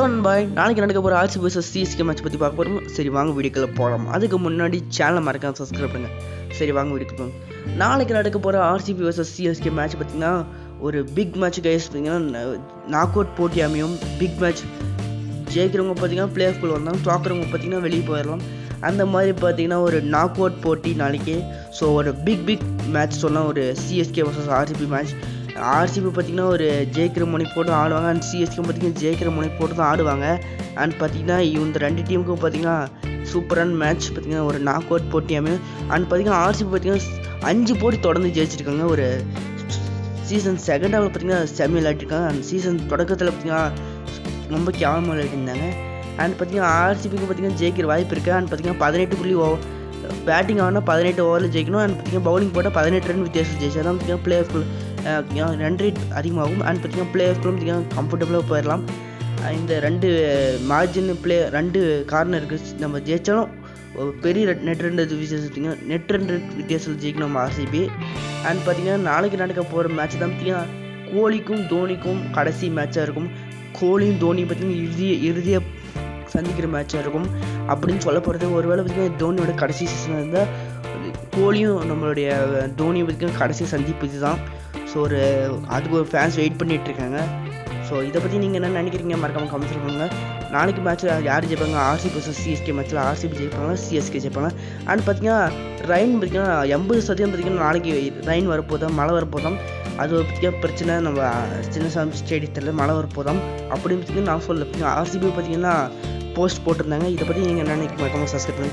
Hello பாய் நாளைக்கு நடக்க போகிற ஆர்சி vs சிஎஸ்கே மேட்ச் பற்றி பார்க்க போகிறோம் சரி வாங்க வீடியோக்குள்ள போகலாம் அதுக்கு முன்னாடி சேனலை மறக்காம சப்ஸ்கிரைப் பண்ணுங்க. சரி வாங்க வீடியோக்கு போகலாம் நாளைக்கு நடக்க போகிற ஆர்சிபி vs சிஎஸ்கே மேட்ச் பார்த்தீங்கன்னா ஒரு பிக் மேட்ச் கைஸ் பார்த்தீங்கன்னா நாக் அவுட் போட்டி அமையும். பிக் மேட்ச் ஜெயிக்கிறவங்க பார்த்தீங்கன்னா பிளே ஆஃப்குள்ள வந்தாங்க. தோக்கிறவங்க பார்த்தீங்கன்னா வெளியே போயிடலாம் அந்த மாதிரி பார்த்தீங்கன்னா ஒரு நாக் அவுட் போட்டி நாளைக்கு. ஸோ ஒரு பிக் பிக் மேட்ச் சொன்னால் ஒரு CSK versus RCB match RCB பார்த்தீங்கன்னா ஒரு ஜெயிக்கிற முனை போட்டு ஆடுவாங்க. அண்ட் சிஎஸ்கே பார்த்தீங்கன்னா ஜெயிக்கிற முனை போட்டு தான் ஆடுவாங்க. அண்ட் பார்த்தீங்கன்னா இந்த ரெண்டு டீமுக்கும் பார்த்தீங்கன்னா சூப்பரான மேட்ச் பார்த்தீங்கன்னா ஒரு நாக் அவுட் போட்டி அமையும். அண்ட் பார்த்தீங்கன்னா ஆர்சிபி பார்த்திங்கன்னா அஞ்சு போட்டி தொடர்ந்து ஜெயிச்சிருக்காங்க. ஒரு சீசன் செகண்ட் ஹாவில் பார்த்தீங்கன்னா செமி விளையாட்டிருக்காங்க அண்ட் சீசன் தொடக்கத்தில் பார்த்தீங்கன்னா ரொம்ப கேவலமாக விளையாடிருந்தாங்க. அண்ட் பார்த்தீங்கன்னா ஆர்சிபிக்கு பார்த்தீங்கன்னா ஜெயிக்கிற வாய்ப்பு இருக்குது அண்ட் பார்த்தீங்கன்னா பதினெட்டு புள்ளி ஓ பேட்டிங் ஆனால் பதினெட்டு ஓவரில் ஜெயிக்கணும். அண்ட் பார்த்தீங்கன்னா பவுலிங் போட்டால் பதினெட்டு ரன் வித்தியாசம் ஜெயிச்சா தான் பார்த்தீங்கன்னா பிளே ஃபுல் ரன் ரேட் அதிகமாகும். அண்ட் பார்த்தீங்கன்னா பிளேயர்ஸ்களும் ஆஃப்குள்ள கம்ஃபர்டபுளாக போயிடலாம் இந்த ரெண்டு மார்ஜின் பிளே ரெண்டு கார்னருக்கு இருக்குது நம்ம ஜெயிச்சாலும் பெரிய நெட் ரெண்டு வித்தியாசம் நெட் ரெண்டு வித்தியாசத்தில் ஜெயிக்கணும் நம்ம ஆர்சிபி அண்ட் பார்த்தீங்கன்னா நாளைக்கு நடக்க போகிற மேட்ச் தான் பார்த்தீங்கன்னா கோலிக்கும் தோனிக்கும் கடைசி மேட்சாக இருக்கும். கோலியும் தோனியும் பார்த்தீங்கன்னா இறுதிய இறுதியாக சந்திக்கிற மேட்சாக இருக்கும். அப்படின்னு சொல்ல போகிறது ஒருவேளை பார்த்திங்கன்னா தோனியோட கடைசி சீசனாக இருந்தால் கோலியும் நம்மளுடைய தோனியை பார்த்தீங்கன்னா கடைசி சந்திப்பு இதுதான். ஸோ ஒரு அதுக்கு ஒரு ஃபேன்ஸ் வெயிட் பண்ணிகிட்ருக்காங்க ஸோ இதை பற்றி நீங்கள் என்ன நினைக்கிறீங்க? மறக்காமல் கமெண்ட் பண்ணுங்க நாளைக்கு மேட்ச்சில் யார் ஜெயிப்பாங்க? ஆர்சிபி சிஎஸ்கே மேட்ச்சில் ஆர்சிபி ஜெயிப்பாங்க? சிஎஸ்கே ஜெயிப்பாங்க? அண்ட் பார்த்தீங்கன்னா ரெயின் பார்த்தீங்கன்னா எண்பது சதவீதம் பார்த்தீங்கன்னா நாளைக்கு ரெயின் வரப்போதான் மழை வரப்போதும் அது ஒரு பார்த்தீங்கன்னா பிரச்சனை. நம்ம சின்னசாமி ஸ்டேடியத்தில் மழை வரப்போதாம் அப்படின்னு பார்த்தீங்கன்னா நான் சொல்ல ஆர்சிபி பார்த்தீங்கன்னா போஸ்ட் போட்டிருந்தாங்க. இதை பற்றி நீங்கள் என்ன நினைக்க மறக்காமல் சப்ஸ்கிரைப் பண்ணுங்க.